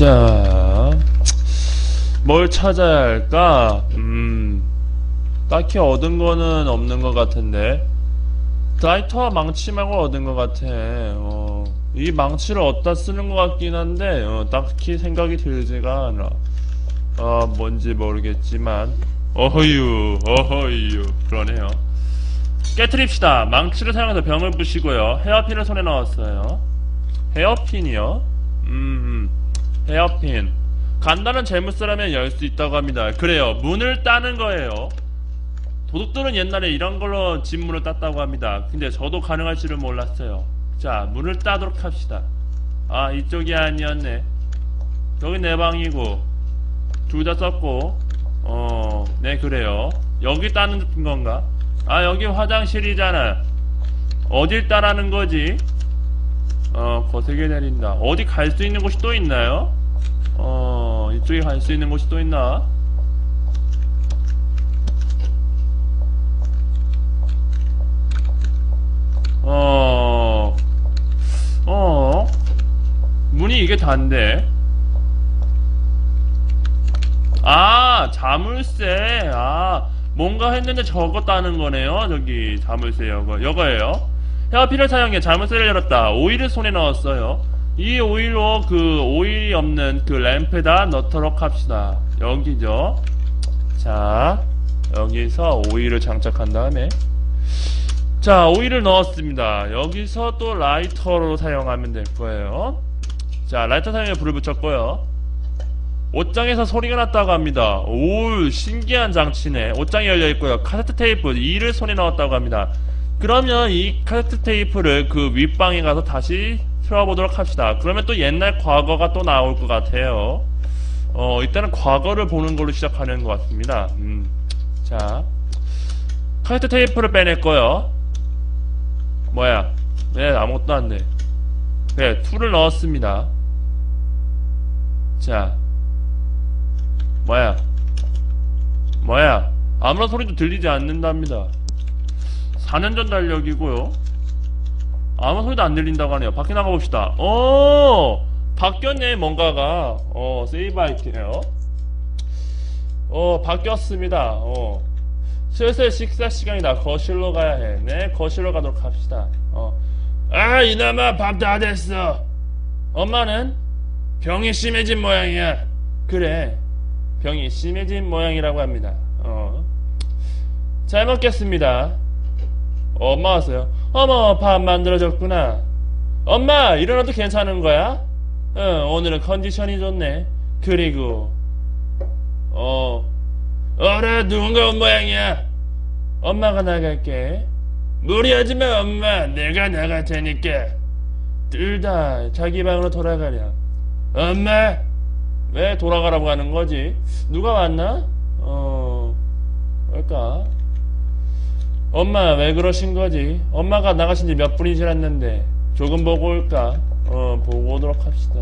자, 뭘 찾아야 할까? 음, 딱히 얻은 거는 없는 것 같은데. 라이터와 망치 말고 얻은 것 같아. 어, 이 망치를 어디다 쓰는 것 같긴 한데, 어, 딱히 생각이 들지가 않아. 어, 뭔지 모르겠지만. 어허유, 어허유. 그러네요. 깨트립시다. 망치를 사용해서 병을 부시고요. 헤어핀을 손에 넣었어요. 헤어핀이요? 음, 헤어핀. 간단한 재물쇠라면 열 수 있다고 합니다. 그래요. 문을 따는 거예요. 도둑들은 옛날에 이런 걸로 집 문을 땄다고 합니다. 근데 저도 가능할 줄은 몰랐어요. 자, 문을 따도록 합시다. 아, 이쪽이 아니었네. 여기 내 방이고, 둘 다 썼고, 어, 네, 그래요. 여기 따는 건가? 아, 여기 화장실이잖아. 어딜 따라는 거지? 어, 거세게 내린다. 어디 갈 수 있는 곳이 또 있나요? 어, 이쪽에 갈 수 있는 곳이 또 있나? 어, 어, 문이 이게 단데. 아, 자물쇠. 아, 뭔가 했는데 적었다는 거네요. 저기, 자물쇠 여거, 여거예요. 헤어핀을 사용해 자물쇠를 열었다. 오일을 손에 넣었어요. 이 오일로 그 오일이 없는 그 램프에다 넣도록 합시다. 여기죠. 자, 여기서 오일을 장착한 다음에 자, 오일을 넣었습니다. 여기서 또 라이터로 사용하면 될 거예요. 자, 라이터 사용해 불을 붙였고요. 옷장에서 소리가 났다고 합니다. 오, 신기한 장치네. 옷장이 열려 있고요. 카세트 테이프 2를 손에 넣었다고 합니다. 그러면 이 카세트 테이프를 그 윗방에 가서 다시 틀어보도록 합시다. 그러면 또 옛날 과거가 또 나올 것 같아요. 어, 일단은 과거를 보는 걸로 시작하는 것 같습니다. 음, 자, 카세트 테이프를 빼냈고요. 뭐야? 네, 아무것도 안 돼. 네, 툴을 넣었습니다. 자, 뭐야? 뭐야? 아무런 소리도 들리지 않는답니다. 4년 전 달력이고요. 아무 소리도 안 들린다고 하네요. 밖에 나가봅시다. 어, 바뀌었네, 뭔가가. 어, 세이브 할게요. 어, 바뀌었습니다. 어. 슬슬 식사 시간이다. 거실로 가야 해. 네, 거실로 가도록 합시다. 어. 아, 이놈아, 밥 다 됐어. 엄마는 병이 심해진 모양이야. 그래. 병이 심해진 모양이라고 합니다. 어. 잘 먹겠습니다. 엄마 왔어요. 어머, 밥 만들어줬구나. 엄마, 일어나도 괜찮은 거야? 응, 오늘은 컨디션이 좋네. 그리고, 어, 어라, 누군가 온 모양이야. 엄마가 나갈게. 무리하지 마, 엄마. 내가 나갈 테니까. 둘 다 자기 방으로 돌아가렴. 엄마! 왜 돌아가라고 하는 거지? 누가 왔나? 어, 뭘까? 엄마, 왜 그러신 거지? 엄마가 나가신 지 몇 분이 지났는데, 조금 보고 올까? 어, 보고 오도록 합시다.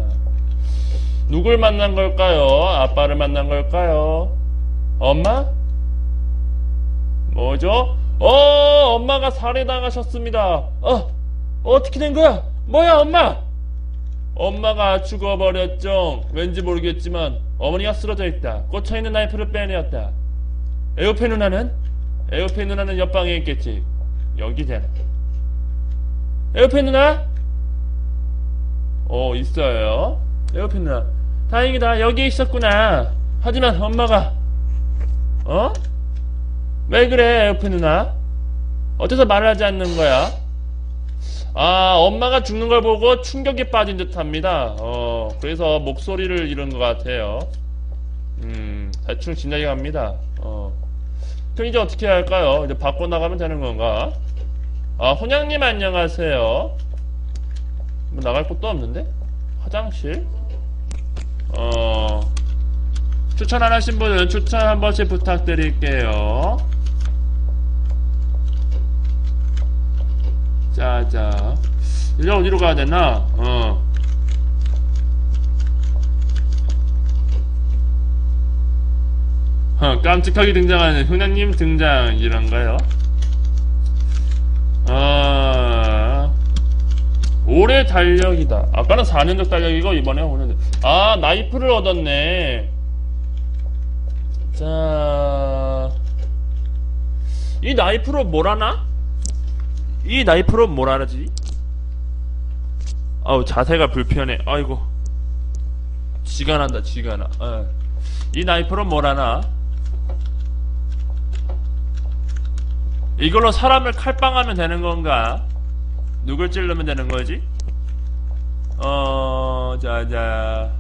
누굴 만난 걸까요? 아빠를 만난 걸까요? 엄마? 뭐죠? 어, 엄마가 살해당하셨습니다. 어, 어떻게 된 거야? 뭐야, 엄마? 엄마가 죽어버렸죠. 왠지 모르겠지만 어머니가 쓰러져 있다. 꽂혀있는 나이프를 빼내었다. 에어페 누나는? 에어페 누나는 옆방에 있겠지. 여기잖아. 에어페 누나? 어, 있어요. 에어페 누나. 다행이다. 여기 있었구나. 하지만 엄마가 어? 왜 그래, 에어페 누나? 어째서 말을 하지 않는 거야? 아, 엄마가 죽는 걸 보고 충격에 빠진 듯 합니다. 어, 그래서 목소리를 잃은 것 같아요. 음, 대충 진작이 갑니다. 어. 그럼 이제 어떻게 할까요? 이제 바꿔 나가면 되는 건가? 아, 혼양님 안녕하세요. 뭐 나갈 곳도 없는데? 화장실? 어, 추천 안 하신 분은 추천 한 번씩 부탁드릴게요. 자자 이제 어디로 가야 되나? 어. 어, 깜찍하게 등장하는 훈아님 등장이란가요? 아, 올해 달력이다. 아까는 4년적 달력이고 이번에 5년. 아 나이프를 얻었네. 자, 이 나이프로 뭘 하나? 이 나이프로 뭘 하지? 아우 자세가 불편해. 아이고. 지가 난다 지가 나. 어. 이 나이프로 뭘 하나? 이걸로 사람을 칼빵하면 되는 건가? 누굴 찌르면 되는 거지? 어, 자, 자.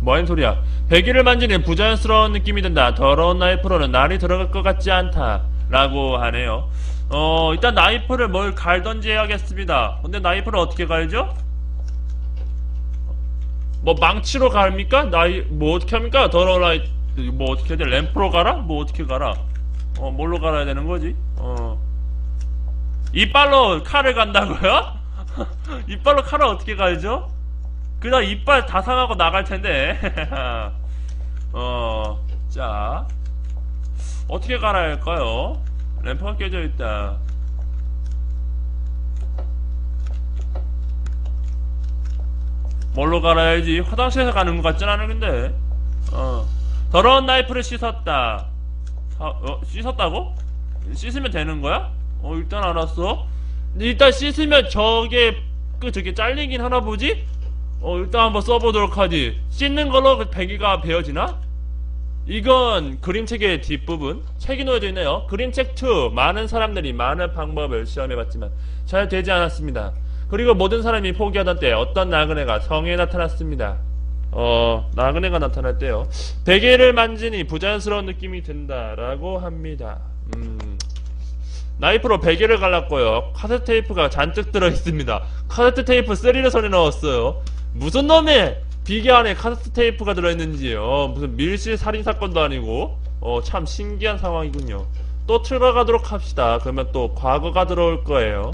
뭐하는 소리야? 배기를 만지는 부자연스러운 느낌이 든다. 더러운 나이프로는 날이 들어갈 것 같지 않다. 라고 하네요. 어, 일단 나이프를 뭘 갈던지 해야겠습니다. 근데 나이프를 어떻게 갈죠? 뭐 망치로 갈입니까? 나이 뭐 어떻게 합니까? 더러운 나이 뭐 어떻게 해야 돼? 램프로 가라? 뭐 어떻게 가라? 어 뭘로 갈아야 되는 거지? 어 이빨로 칼을 간다고요? 이빨로 칼을 어떻게 갈죠? 그냥 이빨 다 상하고 나갈 텐데 어 자 어떻게 갈아야 할까요? 램프가 깨져 있다. 뭘로 갈아야지? 화장실에서 가는 것 같진 않은데. 어. 더러운 나이프를 씻었다. 사, 어, 씻었다고? 씻으면 되는 거야? 어, 일단 알았어. 근데 일단 씻으면 저게, 그, 저게 잘리긴 하나 보지? 어, 일단 한번 써보도록 하지. 씻는 걸로 그 배기가 베어지나? 이건 그림책의 뒷부분. 책이 놓여져 있네요. 그림책 2. 많은 사람들이 많은 방법을 시험해봤지만 잘 되지 않았습니다. 그리고 모든 사람이 포기하던 때 어떤 나그네가 성에 나타났습니다. 어, 나그네가 나타날 때요. 베개를 만지니 부자연스러운 느낌이 든다라고 합니다. 음. 나이프로 베개를 갈랐고요. 카세트 테이프가 잔뜩 들어있습니다. 카세트 테이프 3를 손에 넣었어요. 무슨 놈의 비계 안에 카세트 테이프가 들어있는지요. 무슨 밀실 살인 사건도 아니고 어, 참 신기한 상황이군요. 또 틀어가도록 합시다. 그러면 또 과거가 들어올 거예요.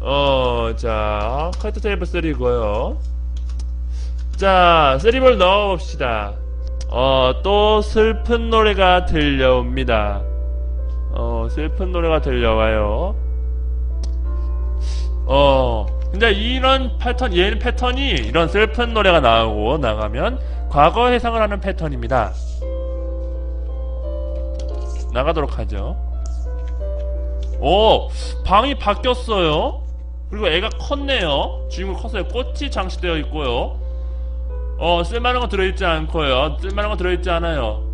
어, 자, 카이트 테이블 3고요. 자, 3볼 넣어봅시다. 어, 또 슬픈 노래가 들려옵니다. 어, 슬픈 노래가 들려와요. 어, 근데 이런 패턴, 얘는 패턴이 이런 슬픈 노래가 나오고 나가면 과거 해상을 하는 패턴입니다. 나가도록 하죠. 오, 방이 바뀌었어요. 그리고 애가 컸네요. 주인공 컸어요. 꽃이 장식되어 있고요. 어, 쓸만한 거 들어있지 않고요. 쓸만한 거 들어있지 않아요.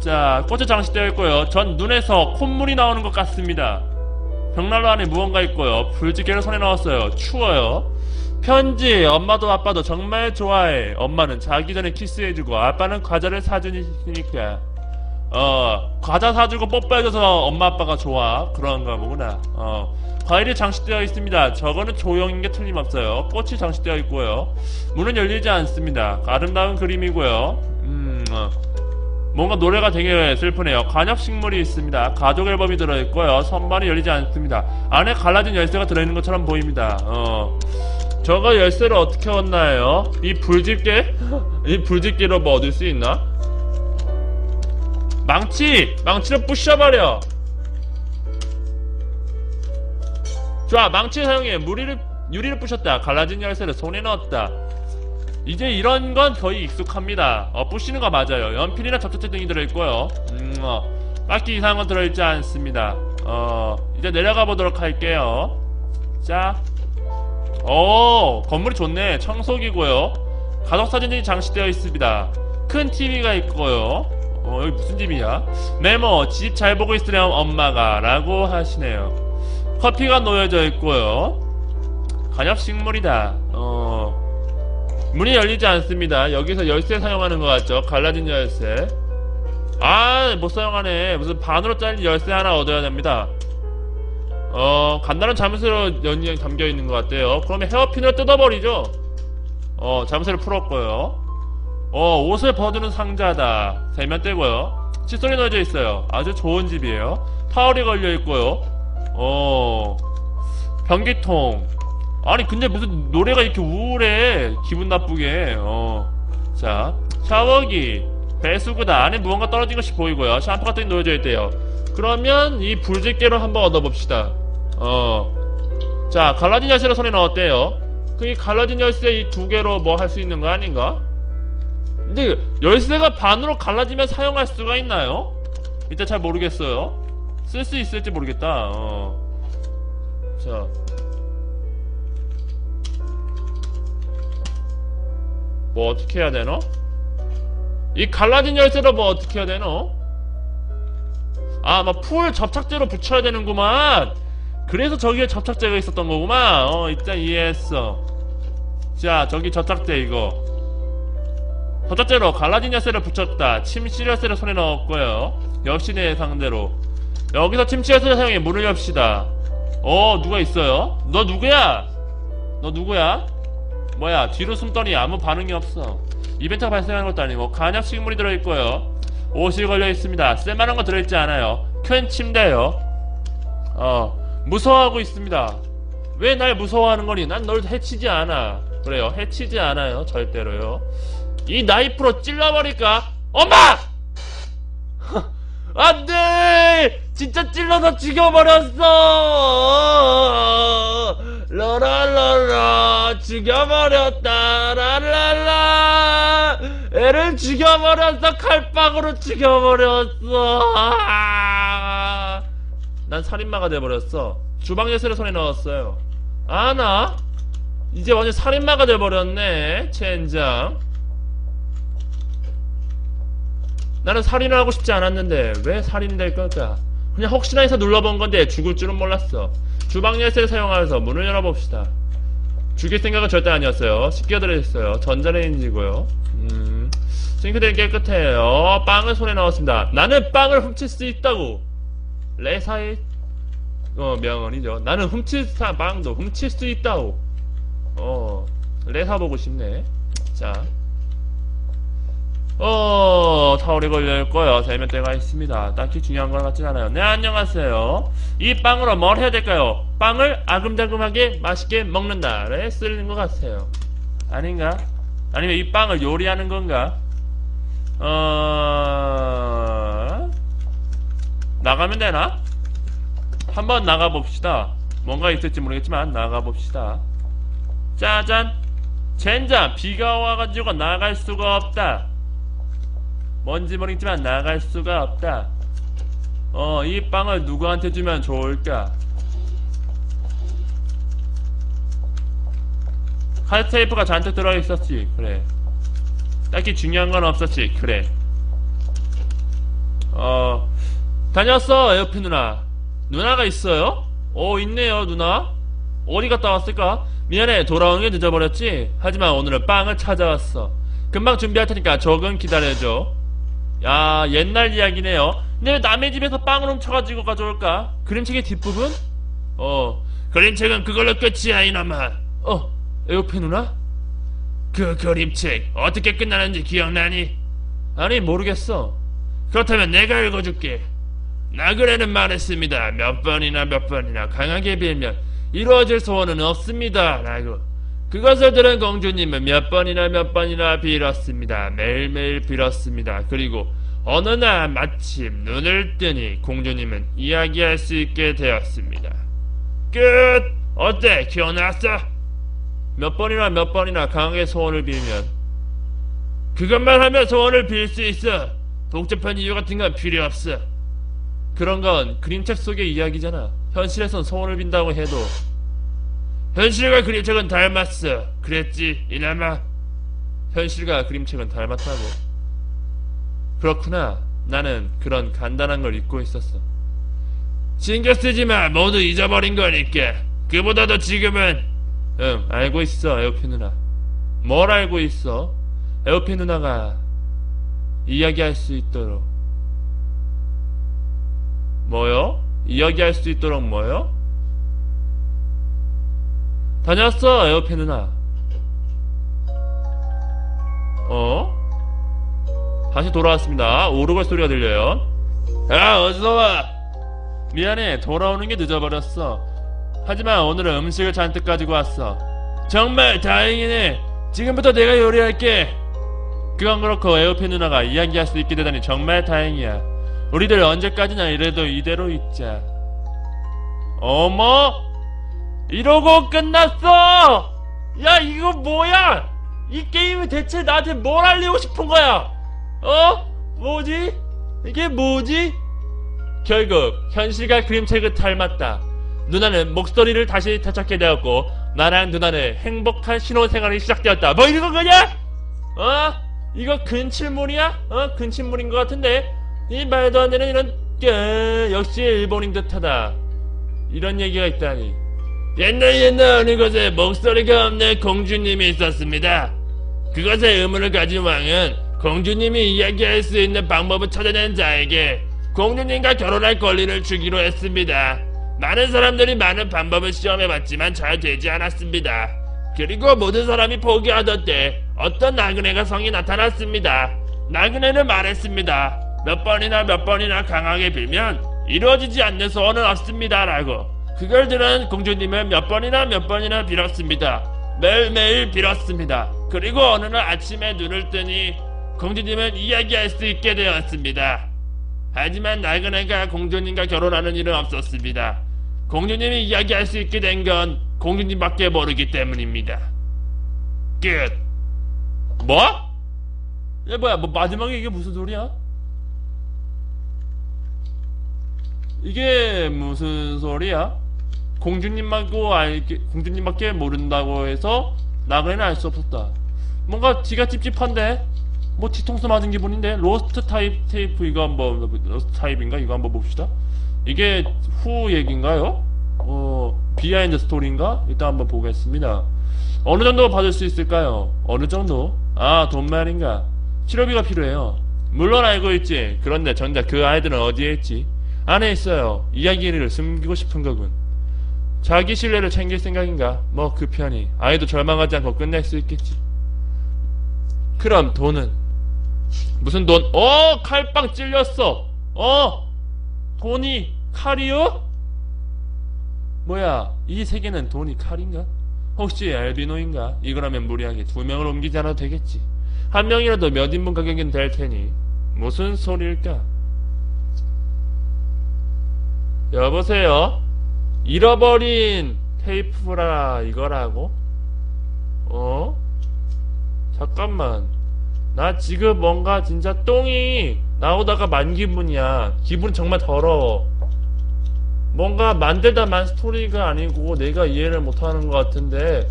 자, 꽃이 장식되어 있고요. 전 눈에서 콧물이 나오는 것 같습니다. 벽난로 안에 무언가 있고요. 불지개를 손에 넣었어요. 추워요. 편지, 엄마도 아빠도 정말 좋아해. 엄마는 자기 전에 키스해주고, 아빠는 과자를 사주니까. 어, 과자 사주고 뽀뽀해줘서 엄마 아빠가 좋아. 그런가 보구나. 어, 과일이 장식되어 있습니다. 저거는 조형인 게 틀림없어요. 꽃이 장식되어 있고요. 문은 열리지 않습니다. 아름다운 그림이고요. 음, 어. 뭔가 노래가 되게 슬프네요. 관엽식물이 있습니다. 가족 앨범이 들어있고요. 선반이 열리지 않습니다. 안에 갈라진 열쇠가 들어있는 것처럼 보입니다. 어. 저거 열쇠를 어떻게 얻나요? 이 불집게? 이 불집게로 뭐 얻을 수 있나? 망치! 망치를 부셔버려! 좋아, 망치 사용해. 무리를, 유리를 부셨다. 갈라진 열쇠를 손에 넣었다. 이제 이런 건 거의 익숙합니다. 어, 부시는 거 맞아요. 연필이나 접착제 등이 들어있고요. 음, 어, 딱히 이상한 건 들어있지 않습니다. 어, 이제 내려가 보도록 할게요. 자. 오, 건물이 좋네. 청소기고요. 가족 사진이 장식되어 있습니다. 큰 TV가 있고요. 어, 여기 무슨 집이야? 메모, 집 잘 보고 있으렴 엄마가 라고 하시네요. 커피가 놓여져 있고요. 간엽식물이다. 어, 문이 열리지 않습니다. 여기서 열쇠 사용하는 것 같죠? 갈라진 열쇠. 아, 못 사용하네. 무슨 반으로 잘린 열쇠 하나 얻어야 됩니다. 어, 간단한 자물쇠로 연이 담겨 있는 것 같아요. 그러면 헤어핀을 뜯어버리죠? 어, 자물쇠를 풀었고요. 어, 옷을 벗는 상자다. 세면 떼고요. 칫솔이 넣어져 있어요. 아주 좋은 집이에요. 타월이 걸려 있고요. 어, 변기통. 아니, 근데 무슨 노래가 이렇게 우울해. 기분 나쁘게. 어, 자, 샤워기. 배수구다 안에 무언가 떨어진 것이 보이고요 샴푸 같은 게 놓여져 있대요 그러면 이 불집게로 한번 얻어봅시다 어자 갈라진 열쇠를 손에 넣었대요 그이 갈라진 열쇠 이 두 개로 뭐 할 수 있는 거 아닌가? 근데 열쇠가 반으로 갈라지면 사용할 수가 있나요? 일단 잘 모르겠어요 쓸 수 있을지 모르겠다 어. 자 뭐 어떻게 해야 되노? 이 갈라진 열쇠로 뭐 어떻게 해야 되노? 아, 막 풀 접착제로 붙여야 되는구만. 그래서 저기에 접착제가 있었던 거구만. 어, 일단 이해했어. 자, 저기 접착제 이거. 접착제로 갈라진 열쇠를 붙였다. 침실 열쇠를 손에 넣었고요. 역시 내 상대로. 여기서 침실 열쇠를 사용해 문을 엽시다. 어, 누가 있어요? 너 누구야? 너 누구야? 뭐야 뒤로 숨더니 아무 반응이 없어 이벤트가 발생하는 것도 아니고 간약 식물이 들어있고요 옷이 걸려있습니다 쓸만한 거 들어있지 않아요 큰 침대요 어 무서워하고 있습니다 왜 날 무서워하는 거니 난 널 해치지 않아 그래요 해치지 않아요 절대로요 이 나이프로 찔러버릴까? 엄마! 안 돼! 진짜 찔러서 죽여버렸어! 라라라라 죽여버렸다. 라라라 애를 죽여버렸어 칼빵으로 죽여버렸어. 아! 난 살인마가 돼버렸어. 주방 열쇠를 손에 넣었어요. 아나? 이제 완전 살인마가 돼버렸네 젠장 나는 살인을 하고 싶지 않았는데 왜 살인이 될 걸까 그냥 혹시나 해서 눌러본 건데 죽을 줄은 몰랐어 주방 열쇠를 사용하면서 문을 열어봅시다. 죽일 생각은 절대 아니었어요. 들어있어요. 전자레인지고요. 음, 싱크대는 깨끗해요. 빵을 손에 넣었습니다. 나는 빵을 훔칠 수 있다고. 레사의 어, 명언이죠. 나는 훔칠 사 빵도 훔칠 수 있다고. 어, 레사 보고 싶네. 자. 어, 타월이 걸려있 거요. 세면대가 있습니다. 딱히 중요한 건 같진 않아요. 네, 안녕하세요. 이 빵으로 뭘 해야 될까요? 빵을 아금자금하게 맛있게 먹는다를 쓰는 것 같아요. 아닌가? 아니면 이 빵을 요리하는 건가? 어... 나가면 되나? 한번 나가봅시다. 뭔가 있을지 모르겠지만 나가봅시다. 짜잔! 젠장! 비가 와가지고 나갈 수가 없다. 모르겠지만 나갈 수가 없다. 어, 이 빵을 누구한테 주면 좋을까? 카드테이프가 잔뜩 들어있었지. 그래. 딱히 중요한 건 없었지. 그래. 어, 다녔어, 에어피 누나. 누나가 있어요? 어, 있네요, 누나. 어디 갔다 왔을까? 미안해, 돌아오는 게 늦어버렸지? 하지만 오늘은 빵을 찾아왔어. 금방 준비할 테니까 조금 기다려줘. 야 옛날 이야기네요 근데 왜 남의 집에서 빵을 훔쳐가지고 가져올까? 그림책의 뒷부분? 어 그림책은 그걸로 끝이야 이놈아 어 에어페 누나? 그 그림책 어떻게 끝나는지 기억나니? 아니 모르겠어 그렇다면 내가 읽어줄게 나그네는 말했습니다 몇 번이나 몇 번이나 강하게 빌면 이루어질 소원은 없습니다 라고 그것을 들은 공주님은 몇 번이나 몇 번이나 빌었습니다. 매일매일 빌었습니다. 그리고 어느 날 마침 눈을 뜨니 공주님은 이야기할 수 있게 되었습니다. 끝! 어때? 기억났어? 몇 번이나 몇 번이나 강하게 소원을 빌면 그것만 하면 소원을 빌 수 있어. 복잡한 이유 같은 건 필요 없어. 그런 건 그림책 속의 이야기잖아. 현실에선 소원을 빈다고 해도 현실과 그림책은 닮았어. 그랬지, 이나마. 현실과 그림책은 닮았다고. 그렇구나. 나는 그런 간단한 걸 잊고 있었어. 신경 쓰지 마. 모두 잊어버린 거니까. 그보다도 지금은 응, 알고 있어, 에어피 누나. 뭘 알고 있어? 에어피 누나가 이야기할 수 있도록. 뭐요? 이야기할 수 있도록 뭐요? 다녔어 에어페 누나 어? 다시 돌아왔습니다 오르골 소리가 들려요 야 어서와 미안해 돌아오는 게 늦어버렸어 하지만 오늘은 음식을 잔뜩 가지고 왔어 정말 다행이네 지금부터 내가 요리할게 그건 그렇고 에어페 누나가 이야기할 수 있게 되다니 정말 다행이야. 우리들 언제까지나 이래도 이대로 있자. 어머? 이러고 끝났어! 야, 이거 뭐야? 이 게임이 대체 나한테 뭘 알리고 싶은 거야? 어? 뭐지? 이게 뭐지? 결국 현실과 그림책을 닮았다. 누나는 목소리를 다시 되찾게 되었고 나랑 누나는 행복한 신혼생활이 시작되었다. 뭐 이런 거냐? 어? 이거 근칠물이야? 어? 근칠물인 것 같은데? 이 말도 안 되는 이런 게 역시 일본인 듯하다. 이런 얘기가 있다니. 옛날 옛날 어느 곳에 목소리가 없는 공주님이 있었습니다. 그것의 의문을 가진 왕은 공주님이 이야기할 수 있는 방법을 찾아낸 자에게 공주님과 결혼할 권리를 주기로 했습니다. 많은 사람들이 많은 방법을 시험해봤지만 잘 되지 않았습니다. 그리고 모든 사람이 포기하던 때 어떤 나그네가 성이 나타났습니다. 나그네는 말했습니다. 몇 번이나 몇 번이나 강하게 빌면 이루어지지 않는 소원은 없습니다라고. 그걸 들은 공주님은 몇 번이나 몇 번이나 빌었습니다. 매일매일 빌었습니다. 그리고 어느 날 아침에 눈을 뜨니 공주님은 이야기할 수 있게 되었습니다. 하지만 나그네가 공주님과 결혼하는 일은 없었습니다. 공주님이 이야기할 수 있게 된 건 공주님밖에 모르기 때문입니다. 끝. 뭐? 얘 뭐야? 뭐 마지막에 이게 무슨 소리야? 이게 무슨 소리야? 공주님하고 알 공주님밖에 모른다고 해서 나그네는 알 수 없었다. 뭔가 뒤가 찝찝한데? 뭐 뒤통수 맞은 기분인데? 로스트 타입 테이프 이거 한번 로스트 타입인가? 이거 한번 봅시다. 이게 후 얘기인가요? 어 비하인드 스토리인가? 일단 한번 보겠습니다. 어느 정도 받을 수 있을까요? 어느 정도? 아, 돈 말인가? 치료비가 필요해요. 물론 알고 있지. 그런데 정작 그 아이들은 어디에 있지? 안에 있어요. 이야기를 숨기고 싶은 거군. 자기 신뢰를 챙길 생각인가? 뭐 그 편이. 아이도 절망하지 않고 끝낼 수 있겠지. 그럼 돈은? 무슨 돈? 어! 칼빵 찔렸어! 어! 돈이 칼이요? 뭐야, 이 세계는 돈이 칼인가? 혹시 알비노인가? 이거라면 무리하게 두 명을 옮기지 않아도 되겠지. 한 명이라도 몇 인분 가격은 될 테니. 무슨 소리일까? 여보세요? 잃어버린 테이프라 이거라고? 어? 잠깐만. 나 지금 뭔가 진짜 똥이 나오다가 만 기분이야. 기분 정말 더러워. 뭔가 만들다 만 스토리가 아니고 내가 이해를 못하는 것 같은데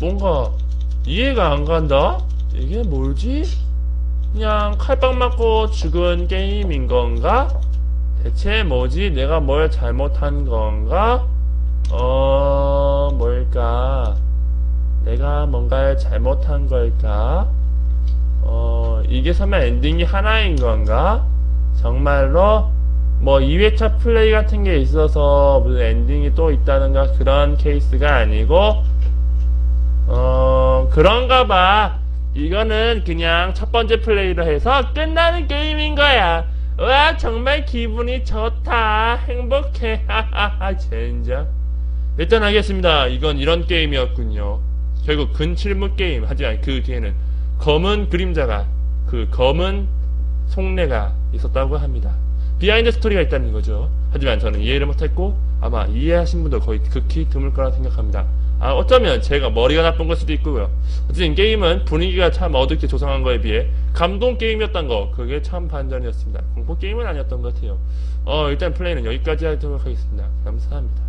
뭔가 이해가 안 간다? 이게 뭘지? 그냥 칼빵 맞고 죽은 게임인 건가? 대체 뭐지? 내가 뭘 잘못한 건가? 어... 뭘까? 내가 뭔가를 잘못한 걸까? 어... 이게 설마 엔딩이 하나인 건가? 정말로? 뭐 2회차 플레이 같은 게 있어서 무슨 엔딩이 또 있다는가 그런 케이스가 아니고 어 그런가 봐 이거는 그냥 첫 번째 플레이로 해서 끝나는 게임인 거야 와 정말 기분이 좋다. 행복해. 하하하 젠장. 일단 하겠습니다. 이건 이런 게임이었군요. 결국 근칠무 게임. 하지만 그 뒤에는 검은 그림자가 그 검은 속내가 있었다고 합니다. 비하인드 스토리가 있다는 거죠. 하지만 저는 이해를 못했고 아마 이해하신 분도 거의 극히 드물 거라 생각합니다. 아 어쩌면 제가 머리가 나쁜 걸 수도 있고요. 어쨌든 게임은 분위기가 참 어둡게 조성한 거에 비해 감동 게임이었던 거 그게 참 반전이었습니다. 공포 게임은 아니었던 것 같아요. 어 일단 플레이는 여기까지 하도록 하겠습니다. 감사합니다.